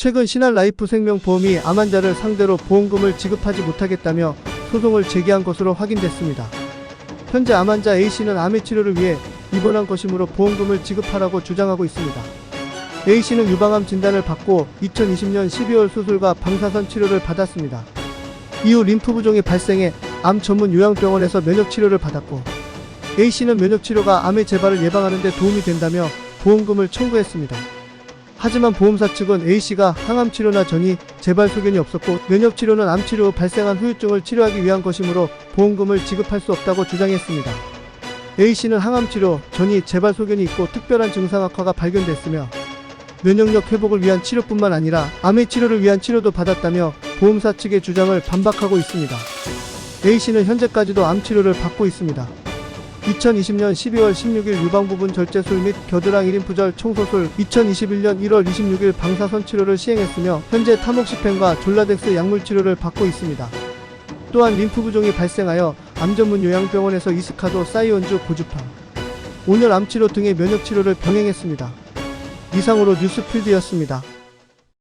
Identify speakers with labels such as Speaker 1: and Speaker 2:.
Speaker 1: 최근 신한라이프 생명보험이 암 환자를 상대로 보험금을 지급하지 못하겠다며 소송을 제기한 것으로 확인됐습니다. 현재 암 환자 A씨는 암의 치료를 위해 입원한 것이므로 보험금을 지급하라고 주장하고 있습니다. A씨는 유방암 진단을 받고 2020년 12월 수술과 방사선 치료를 받았습니다. 이후 림프 부종이 발생해 암 전문 요양병원에서 면역 치료를 받았고 A씨는 면역 치료가 암의 재발을 예방하는 데 도움이 된다며 보험금을 청구했습니다. 하지만 보험사 측은 A씨가 항암 치료나 전이 재발 소견이 없었고 면역 치료는 암 치료 후 발생한 후유증을 치료하기 위한 것이므로 보험금을 지급할 수 없다고 주장했습니다. A씨는 항암 치료, 전이 재발 소견이 있고 특별한 증상 악화가 발견됐으며 면역력 회복을 위한 치료뿐만 아니라 암의 치료를 위한 치료도 받았다며 보험사 측의 주장을 반박하고 있습니다. A씨는 현재까지도 암 치료를 받고 있습니다. 2020년 12월 16일 유방부분 절제술 및 겨드랑 1인 부절 청소술, 2021년 1월 26일 방사선 치료를 시행했으며 현재 타목시펜과 졸라덱스 약물 치료를 받고 있습니다. 또한 림프 부종이 발생하여 암 전문 요양병원에서 이스카도 사이온주 고주파, 온열 암 치료 등의 면역 치료를 병행했습니다. 이상으로 뉴스필드였습니다.